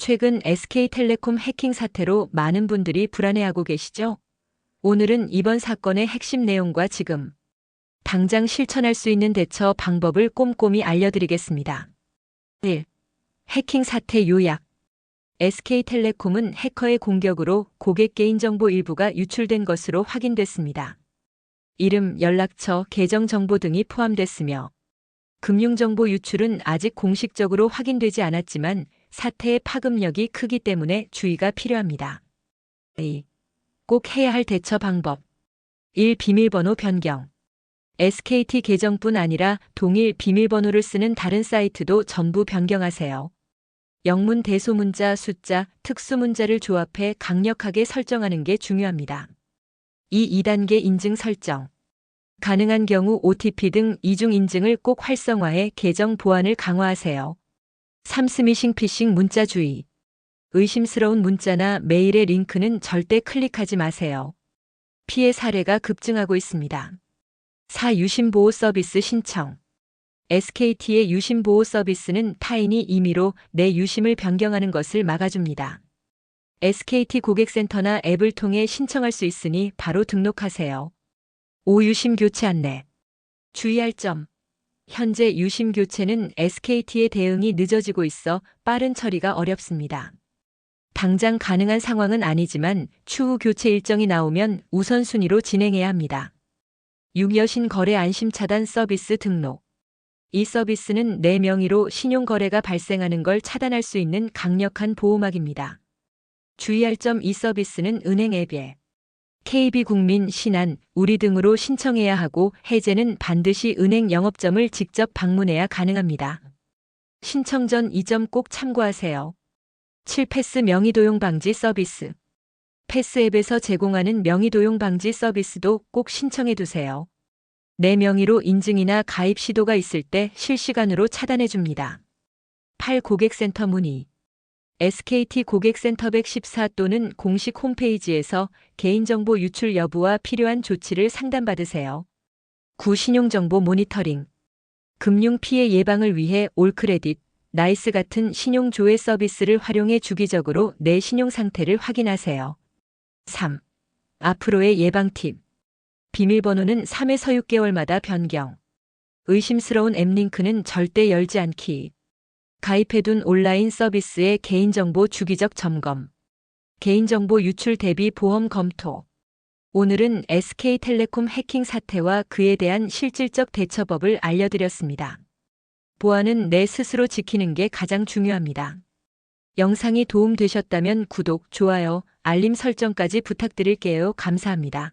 최근 SK텔레콤 해킹 사태로 많은 분들이 불안해하고 계시죠? 오늘은 이번 사건의 핵심 내용과 지금 당장 실천할 수 있는 대처 방법을 꼼꼼히 알려드리겠습니다. 1. 해킹 사태 요약. SK텔레콤은 해커의 공격으로 고객 개인정보 일부가 유출된 것으로 확인됐습니다. 이름, 연락처, 계정 정보 등이 포함됐으며 금융정보 유출은 아직 공식적으로 확인되지 않았지만 사태의 파급력이 크기 때문에 주의가 필요합니다. 2. 꼭 해야 할 대처 방법. 1. 비밀번호 변경. SKT 계정뿐 아니라 동일 비밀번호를 쓰는 다른 사이트도 전부 변경하세요. 영문 대소문자 숫자, 특수문자를 조합해 강력하게 설정하는 게 중요합니다. 2. 2단계 인증 설정. 가능한 경우 OTP 등 이중 인증을 꼭 활성화해 계정 보안을 강화하세요. 3. 스미싱 피싱 문자 주의. 의심스러운 문자나 메일의 링크는 절대 클릭하지 마세요. 피해 사례가 급증하고 있습니다. 4. 유심보호 서비스 신청. SKT의 유심보호 서비스는 타인이 임의로 내 유심을 변경하는 것을 막아줍니다. SKT 고객센터나 앱을 통해 신청할 수 있으니 바로 등록하세요. 5. 유심 교체 안내. 주의할 점. 현재 유심 교체는 SKT의 대응이 늦어지고 있어 빠른 처리가 어렵습니다. 당장 가능한 상황은 아니지만 추후 교체 일정이 나오면 우선순위로 진행해야 합니다. 6. 여신 거래 안심 차단 서비스 등록. 이 서비스는 내 명의로 신용 거래가 발생하는 걸 차단할 수 있는 강력한 보호막입니다. 주의할 점 이 서비스는 은행 앱에 KB국민, 신한, 우리 등으로 신청해야 하고 해제는 반드시 은행 영업점을 직접 방문해야 가능합니다. 신청 전 이 점 꼭 참고하세요. 7. 패스 명의도용 방지 서비스. 패스 앱에서 제공하는 명의도용 방지 서비스도 꼭 신청해 두세요. 내 명의로 인증이나 가입 시도가 있을 때 실시간으로 차단해 줍니다. 8. 고객센터 문의. SKT 고객센터 114 또는 공식 홈페이지에서 개인정보 유출 여부와 필요한 조치를 상담받으세요. 9. 신용정보 모니터링. 금융 피해 예방을 위해 올크레딧, 나이스 같은 신용 조회 서비스를 활용해 주기적으로 내 신용 상태를 확인하세요. 3. 앞으로의 예방 팁. 비밀번호는 3에서 6개월마다 변경. 의심스러운 앱 링크는 절대 열지 않기. 가입해둔 온라인 서비스의 개인정보 주기적 점검. 개인정보 유출 대비 보험 검토. 오늘은 SK텔레콤 해킹 사태와 그에 대한 실질적 대처법을 알려드렸습니다. 보안은 내 스스로 지키는 게 가장 중요합니다. 영상이 도움되셨다면 구독, 좋아요, 알림 설정까지 부탁드릴게요. 감사합니다.